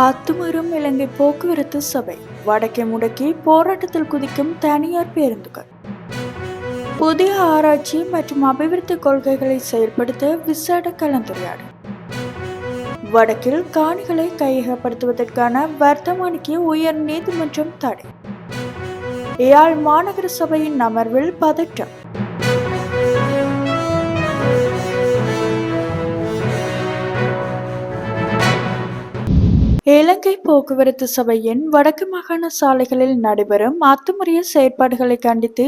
அத்துமீறும் இலங்கை போக்குவரத்து சபை வடக்கே முடக்கி போராட்டத்தில் குதிக்கும் தனியார் பேருந்துகள். புதிய ஆராய்ச்சி மற்றும் அபிவிருத்தி கொள்கைகளை செயல்படுத்த விசேட கலந்துரையாடல் வடக்கில் காணிகளை கையகப்படுத்துவதற்கான வர்த்தமானிக்கு உயர் நீதிமன்றம் தடை. யாழ் மாநகர சபையின் அமர்வில் பதற்றம். இலங்கை போக்குவரத்து சபையின் வடக்கு மாகாண சாலைகளில் நடைபெறும் அத்துமுறைய செயற்பாடுகளை கண்டித்து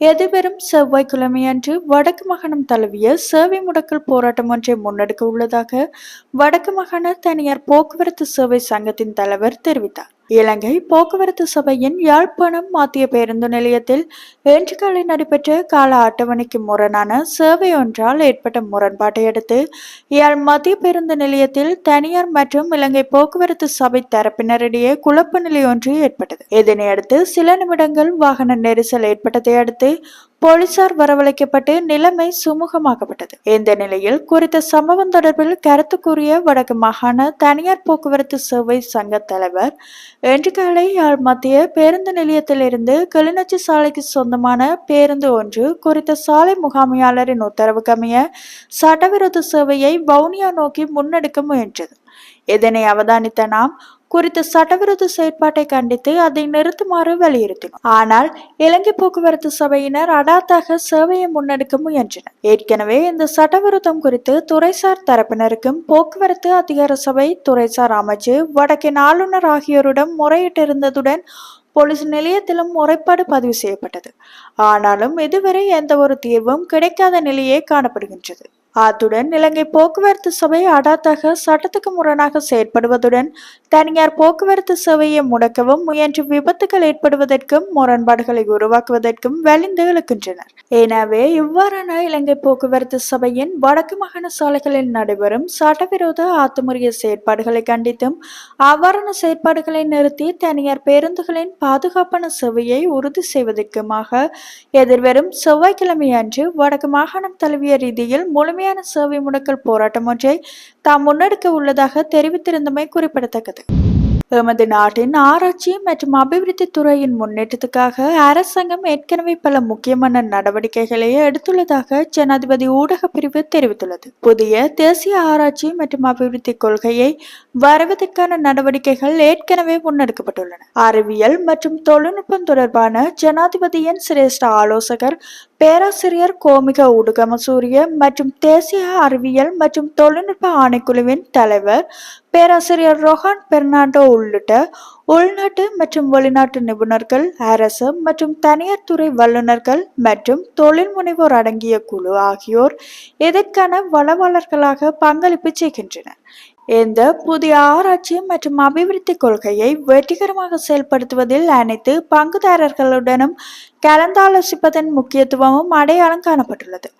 எதிர்வரும் செவ்வாய்க்கிழமையன்று வடக்கு மாகாணம் தழுவிய சேவை முடக்கல் போராட்டம் ஒன்றை முன்னெடுக்க உள்ளதாக வடக்கு மாகாண தனியார் போக்குவரத்து சேவை சங்கத்தின் தலைவர் தெரிவித்தார். இலங்கை போக்குவரத்து சபையின் யாழ்ப்பாணம் மத்திய பேருந்து நிலையத்தில் இன்று காலை நடைபெற்ற கால அட்டவணைக்கு முரணான சேவை ஒன்றால் ஏற்பட்ட முரண்பாட்டை அடுத்து யாழ் மத்திய பேருந்து நிலையத்தில் தனியார் மற்றும் இலங்கை போக்குவரத்து சபை தரப்பினரிடையே குழப்ப நிலை ஒன்று ஏற்பட்டது. இதனையடுத்து சில நிமிடங்கள் வாகன நெரிசல் ஏற்பட்டதை அடுத்து போலீசார் வரவழைக்கப்பட்டு நிலைமை சுமூகமாக்கப்பட்டது. இந்த நிலையில் குறித்த சம்பவம் தொடர்பில் கருத்து கூறிய வடக்கு மாகாண தனியார் போக்குவரத்து சேவை சங்க தலைவர் இன்று காலை யாழ் மத்திய பேருந்து நிலையத்திலிருந்து கிளிநொச்சி சாலைக்கு சொந்தமான பேருந்து ஒன்று குறித்த சாலை முகாமையாளரின் உத்தரவுக்கமைய சட்டவிரோத சேவையை வவுனியா நோக்கி முன்னெடுக்க முயன்றது. இதனை அவதானித்த நாம் குறித்த சட்டவிரோத செயற்பாட்டை கண்டித்து அதை நிறுத்துமாறு வலியுறுத்தினோம் ஆனால் இலங்கை போக்குவரத்து சபையினர் அடாத்தாக சேவையை முன்னெடுக்க முயன்றனர். ஏற்கனவே இந்த சட்டவிரோதம் குறித்து துறைசார் தரப்பினருக்கும் போக்குவரத்து அதிகார சபை துறைசார் அமைச்சு வடக்கின் ஆளுநர் ஆகியோரிடம் முறையிட்டிருந்ததுடன் போலீஸ் நிலையத்திலும் முறைப்பாடு பதிவு செய்யப்பட்டது. ஆனாலும் இதுவரை எந்த ஒரு தீர்வும் கிடைக்காத நிலையே காணப்படுகின்றது. அத்துடன் இலங்கை போக்குவரத்து சபை அடாத்தாக சட்டத்துக்கு முரணாக செயற்படுவதுடன் தனியார் போக்குவரத்து சேவையை முடக்கவும் முயன்று விபத்துகள் ஏற்படுவதற்கும் முரண்பாடுகளை உருவாக்குவதற்கும் வலிந்து இழுக்கின்றனர். எனவே இவ்வாறான இலங்கை போக்குவரத்து சபையின் வடக்கு மாகாண சாலைகளில் நடைபெறும் சட்டவிரோத ஆத்துமுறைய செயற்பாடுகளை கண்டித்தும் அவ்வாறான செயற்பாடுகளை நிறுத்தி தனியார் பேருந்துகளின் பாதுகாப்பான சேவையை உறுதி செய்வதற்குமாக எதிர்வரும் செவ்வாய்க்கிழமை அன்று வடக்கு மாகாணம் தழுவிய ரீதியில் கடுமையான சேவை முடக்கல் போராட்டம் ஒன்றை தாம் முன்னெடுக்க உள்ளதாக தெரிவித்திருந்தமை குறிப்பிடத்தக்கது. எமது நாட்டின் ஆராய்ச்சி மற்றும் அபிவிருத்தி துறையின் முன்னேற்றத்துக்காக அரசாங்கம் ஏற்கனவே பல முக்கியமான நடவடிக்கைகளை எடுத்துள்ளதாக ஜனாதிபதி ஊடக பிரிவு தெரிவித்துள்ளது. புதிய தேசிய ஆராய்ச்சி மற்றும் அபிவிருத்தி கொள்கையை வருவதற்கான நடவடிக்கைகள் ஏற்கனவே முன்னெடுக்கப்பட்டுள்ளன. அறிவியல் மற்றும் தொழில்நுட்பம் தொடர்பான ஜனாதிபதியின் சிரேஷ்ட ஆலோசகர் பேராசிரியர் கோமிக உடுகமசூரிய மற்றும் தேசிய அறிவியல் மற்றும் தொழில்நுட்ப ஆணைக்குழுவின் தலைவர் பேராசிரியர் ரொஹான் பெர்னாண்டோ உள்ளிட்ட உள்நாட்டு மற்றும் வெளிநாட்டு நிபுணர்கள் அரசு மற்றும் தனியார் துறை வல்லுநர்கள் மற்றும் தொழில் முனைவோர் அடங்கிய குழு ஆகியோர் இதற்கான வளவாளர்களாக பங்களிப்பு செய்கின்றனர். இந்த புதிய ஆராய்ச்சி மற்றும் அபிவிருத்தி கொள்கையை வெற்றிகரமாக செயல்படுத்துவதில் அனைத்து பங்குதாரர்களுடனும் கலந்தாலோசிப்பதன் முக்கியத்துவமும் அடையாளம் காணப்பட்டுள்ளது.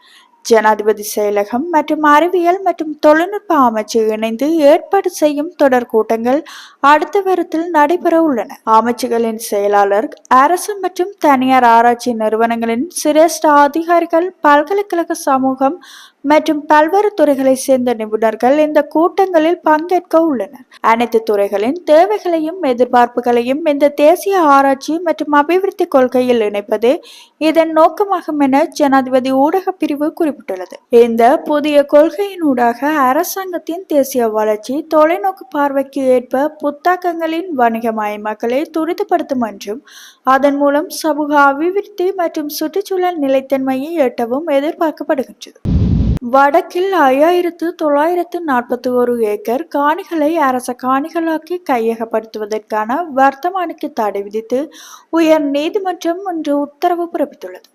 ஜனாதிபதி செயலகம் மற்றும் அறிவியல் மற்றும் தொழில்நுட்ப அமைச்சு இணைந்து ஏற்பாடு செய்யும் தொடர் கூட்டங்கள் அடுத்த வாரத்தில் நடைபெற உள்ளன. அமைச்சுகளின் செயலாளர் அரசு மற்றும் தனியார் ஆராய்ச்சி நிறுவனங்களின் சிரேஷ்ட அதிகாரிகள் பல்கலைக்கழக சமூகம் மற்றும் பல்வேறு துறைகளை சேர்ந்த நிபுணர்கள் இந்த கூட்டங்களில் பங்கேற்க உள்ளனர். அனைத்து துறைகளின் தேவைகளையும் எதிர்பார்ப்புகளையும் இந்த தேசிய ஆராய்ச்சி மற்றும் அபிவிருத்தி கொள்கையில் இணைப்பது இதன் நோக்கமாகும் என ஜனாதிபதி ஊடக பிரிவு குறிப்பிட்டுள்ளது. இந்த புதிய கொள்கையினூடாக அரசாங்கத்தின் தேசிய வளர்ச்சி தொலைநோக்கு பார்வைக்கு ஏற்ப புத்தாக்கங்களின் வணிகமயமாக்கலை துரிதப்படுத்தும் என்றும் அதன் மூலம் சமூக அபிவிருத்தி மற்றும் சுற்றுச்சூழல் நிலைத்தன்மையை எட்டவும் எதிர்பார்க்கப்படுகின்றது. வடக்கில் ஐயாயிரத்து தொள்ளாயிரத்து நாற்பத்தி ஒரு ஏக்கர் காணிகளை அரச காணிகளாக்கி கையகப்படுத்துவதற்கான வர்த்தமானிக்கு தடை விதித்து உயர் நீதிமன்றம் இன்று உத்தரவு பிறப்பித்துள்ளது.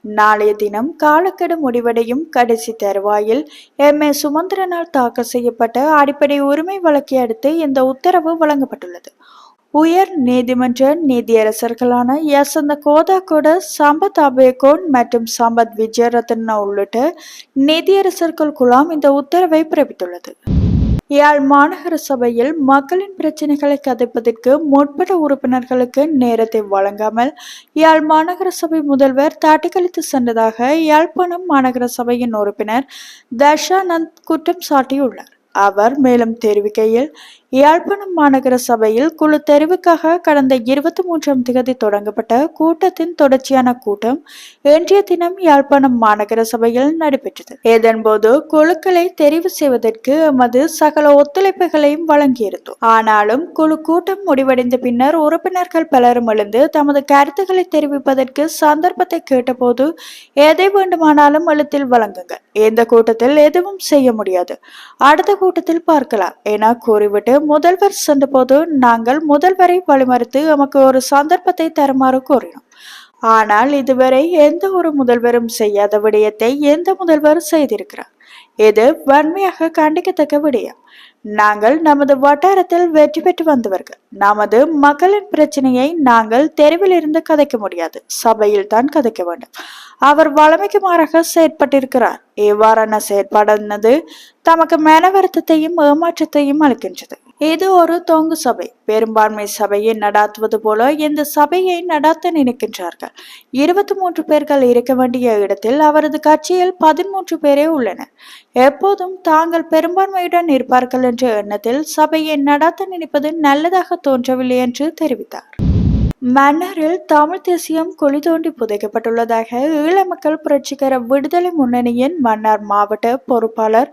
நாளைய தினம் காலக்கெடு முடிவடையும் கடைசி தருவாயில் எம். ஏ. சுமந்திரனால் தாக்கல் செய்யப்பட்ட அடிப்படை உரிமை வழக்கை அடுத்து இந்த உத்தரவு வழங்கப்பட்டுள்ளது. உயர் நீதிமன்ற நீதியரசர்களான யசந்த கோதாகோட சம்பத் அபேகோன் மற்றும் சம்பத் விஜயரத்னா உள்ளிட்ட நீதியரசர்கள் குழாம் இந்த உத்தரவை பிறப்பித்துள்ளது. யாழ் மாநகர சபையில் மக்களின் பிரச்சனைகளை கதைப்பதற்கு முற்பட உறுப்பினர்களுக்கு நேரத்தை வழங்காமல் யாழ் மாநகர சபை முதல்வர் தாட்டிக்கழித்து சென்றதாக யாழ்ப்பாணம் மாநகர சபையின் உறுப்பினர் தர்ஷானந்த் குற்றம் சாட்டியுள்ளார். அவர் மேலும் தெரிவிக்கையில் யாழ்ப்பாணம் மாநகர சபையில் குழு தெரிவுக்காக கடந்த இருபத்தி மூன்றாம் தேதி தொடங்கப்பட்ட கூட்டத்தின் தொடர்ச்சியான கூட்டம் இன்றைய தினம் யாழ்ப்பாணம் மாநகர சபையில் நடைபெற்றது. இதன்போது குழுக்களை தெரிவு செய்வதற்கு எமது சகல ஒத்துழைப்புகளையும் வழங்கியிருந்தோம். ஆனாலும் குழு கூட்டம் முடிவடைந்த பின்னர் உறுப்பினர்கள் பலரும் எழுந்து தமது கருத்துக்களை தெரிவிப்பதற்கு சந்தர்ப்பத்தை கேட்டபோது எதை வேண்டுமானாலும் எழுத்தில் வழங்குங்கள். இந்த கூட்டத்தில் எதுவும் செய்ய முடியாது. அடுத்த கூட்டத்தில் பார்க்கலாம். என கூறிவிட்டு முதல்வர் சென்றபோது நாங்கள் முதல்வரை வழிமறித்து எமக்கு ஒரு சந்தர்ப்பத்தை தருமாறு கோரினோம் ஆனால் இதுவரை எந்த ஒரு முதல்வரும் செய்யாத விடயத்தை எந்த முதல்வர் செய்திருக்கிறார்? இது வன்மையாக கண்டிக்கத்தக்க விடயம். நாங்கள் நமது வட்டாரத்தில் வெற்றி பெற்று வந்தவர்கள். நமது மக்களின் பிரச்சனையை நாங்கள் தெருவில் இருந்து கதைக்க முடியாது. சபையில் தான் கதைக்க வேண்டும். அவர் வளமைக்கு மாறாக செயற்பட்டிருக்கிறார். இவ்வாறான செயற்பாடானது தமக்கு மன வருத்தத்தையும் ஏமாற்றத்தையும் அளிக்கின்றது. இது ஒரு தொங்கு சபை பெரும்பான்மை சபையை நடாத்துவது போல இந்த சபையை நடாத்த நினைக்கின்றார்கள். இருபத்தி மூன்று பேர்கள் இருக்க வேண்டிய இடத்தில் அவரது கட்சியில் பதிமூன்று பேரே உள்ளனர். எப்போதும் தாங்கள் பெரும்பான்மையுடன் இருப்பார்கள் என்ற எண்ணத்தில் சபையை நடாத்த நினைப்பது நல்லதாக தோன்றவில்லை என்று தெரிவித்தார். மன்னரில் தமிழ் தேசியம் குழி தோண்டி புதைக்கப்பட்டுள்ளதாக ஈழ மக்கள் புரட்சிகர விடுதலை முன்னணியின் மன்னார் மாவட்ட பொறுப்பாளர்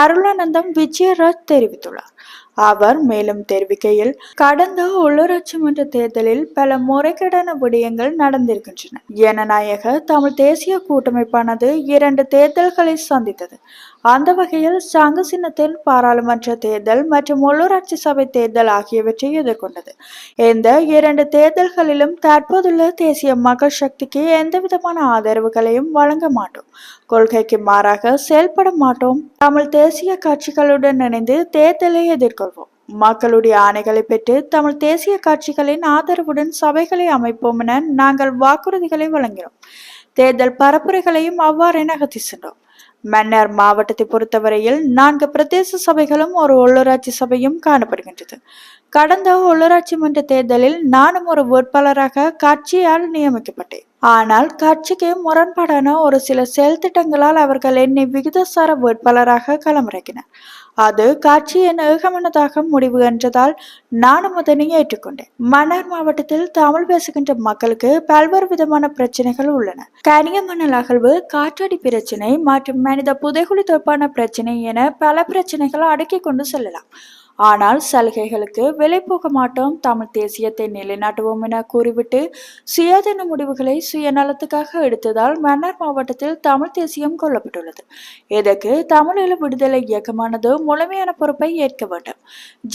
அருளானந்தம் விஜயராஜ் தெரிவித்துள்ளார். அவர் மேலும் தெரிவிக்கையில் கடந்த உள்ளூராட்சி மன்ற தேர்தலில் பல முறைகேடான விடயங்கள் நடந்திருக்கின்றன. ஜனநாயக தமிழ் தேசிய கூட்டமைப்பானது இரண்டு தேர்தல்களை சந்தித்தது. அந்த வகையில் சங்க சின்னத்தின் பாராளுமன்ற தேர்தல் மற்றும் உள்ளூராட்சி சபை தேர்தல் ஆகியவற்றை எதிர்கொண்டது. இந்த இரண்டு தேர்தல்களிலும் தற்போதுள்ள தேசிய மக்கள் சக்திக்கு எந்த விதமான ஆதரவுகளையும் வழங்க மாட்டோம். கொள்கைக்கு மாறாக செயல்பட மாட்டோம். தமிழ் தேசிய கட்சிகளுடன் இணைந்து தேர்தலை எதிர்கொள்வோம். மக்களுடைய ஆணைகளை பெற்று தமிழ் தேசிய கட்சிகளின் ஆதரவுடன் சபைகளை அமைப்போம் என நாங்கள் வாக்குறுதிகளை வழங்கினோம் தேர்தல் பரப்புரைகளையும் அவ்வாறே நகர்த்தி சென்றோம். மன்னர் மாவட்டத்தை பொறுத்தவரையில் நான்கு பிரதேச சபைகளும் ஒரு உள்ளூராட்சி சபையும் காணப்படுகின்றது. கடந்த உள்ளூராட்சி மன்ற தேர்தலில் நானும் ஒரு வேட்பாளராக கட்சியால் நியமிக்கப்பட்டேன். ஆனால் கட்சிக்கு முரண்பாடான ஒரு சில செயல் திட்டங்களால் அவர்கள் என்னை விகிதசார வேட்பாளராக களமிறக்கினர். அது கட்சியின் ஏகமனதாக முடிவு என்றதால் நானும் அதனை ஏற்றுக்கொண்டேன். மன்னார் மாவட்டத்தில் தமிழ் பேசுகின்ற மக்களுக்கு பல்வேறு விதமான பிரச்சனைகள் உள்ளன. கனிய மணல் அகழ்வு காற்றடி பிரச்சனை மற்றும் மனித புதைகுழி தொடர்பான பிரச்சனை என பல பிரச்சனைகள் அடக்கி கொண்டு செல்லலாம். ஆனால் சலுகைகளுக்கு விலை போக மாட்டோம். தமிழ் தேசியத்தை நிலைநாட்டுவோம் என கூறிவிட்டு சுயாதீன முடிவுகளை சுயநலத்துக்காக எடுத்ததால் மன்னார் மாவட்டத்தில் தமிழ் தேசியம் கொல்லப்பட்டுள்ளது. இதற்கு தமிழீழ விடுதலை இயக்கமானது முழுமையான பொறுப்பை ஏற்க வேண்டும்.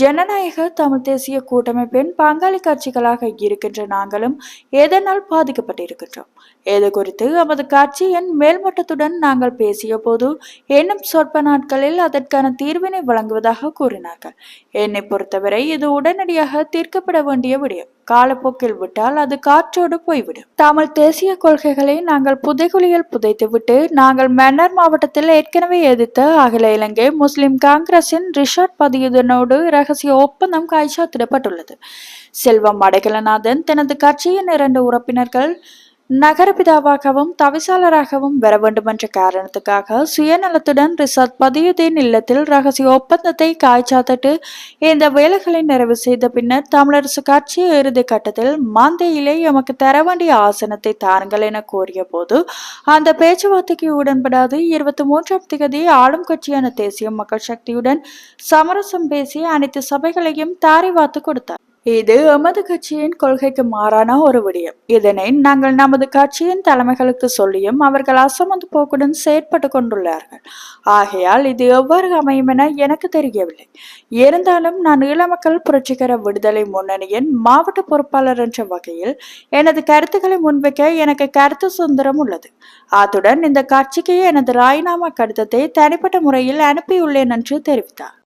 ஜனநாயக தமிழ் தேசிய கூட்டமைப்பின் பங்காளி கட்சிகளாக இருக்கின்ற நாங்களும் எதனால் பாதிக்கப்பட்டிருக்கின்றோம்? இது குறித்து எமது கட்சியின் மேல்மட்டத்துடன் நாங்கள் பேசிய போது இன்னும் சொற்ப நாட்களில் அதற்கான தீர்வினை வழங்குவதாக கூறினார்கள். என்னை பொறுத்தவரை இது உடனடியாக தீர்க்கப்பட வேண்டிய விடயம். காலப்போக்கில் விட்டால் அது காற்றோடு போய்விடும். தமிழ் தேசிய கொள்கைகளை நாங்கள் புதைகுழியில் புதைத்துவிட்டு நாங்கள் மன்னர் மாவட்டத்தில் ஏற்கனவே எதிர்த்த அகில இலங்கை முஸ்லிம் காங்கிரசின் ரிஷாட் பதியுதனோடு ரகசிய ஒப்பந்தம் கைச்சாத்திடப்பட்டுள்ளது. செல்வம் அடைகலநாதன் தனது கட்சியின் இரண்டு உறுப்பினர்கள் நகரபிதாவாகவும் தவிசாளராகவும் வர வேண்டுமென்ற காரணத்துக்காக சுயநலத்துடன் ரிசாத் பதியுதீன் இல்லத்தில் ரகசிய ஒப்பந்தத்தை காய்ச்சாத்திட்டு இந்த வேலைகளை நிறைவு செய்த பின்னர் தமிழரசு கட்சி இறுதி கட்டத்தில் மாந்தையிலே எமக்கு தர வேண்டிய ஆசனத்தை தாருங்கள் என கோரிய போது அந்த பேச்சுவார்த்தைக்கு உடன்படாது இருபத்தி மூன்றாம் திகதி ஆளும் கட்சியான தேசிய மக்கள் சக்தியுடன் சமரசம் பேசி அனைத்து சபைகளையும் தாரை வாத்து கொடுத்தார். இது எமது கட்சியின் கொள்கைக்கு மாறான ஒரு விடயம். இதனை நாங்கள் நமது கட்சியின் தலைமைகளுக்கு சொல்லியும் அவர்கள் அசமந்து போக்குடன் செயற்பட்டு கொண்டுள்ளார்கள். ஆகையால் இது எவ்வாறு அமையும் என எனக்கு தெரியவில்லை. இருந்தாலும் நான் ஈழமக்கள் புரட்சிகர விடுதலை முன்னணியின் மாவட்ட பொறுப்பாளர் என்ற வகையில் எனது கருத்துக்களை முன்வைக்க எனக்கு கருத்து சுதந்திரம் உள்ளது. அத்துடன் இந்த கட்சிக்கு எனது ராய்னாமா கடிதத்தை தனிப்பட்ட முறையில் அனுப்பியுள்ளேன் என்று தெரிவித்தார்.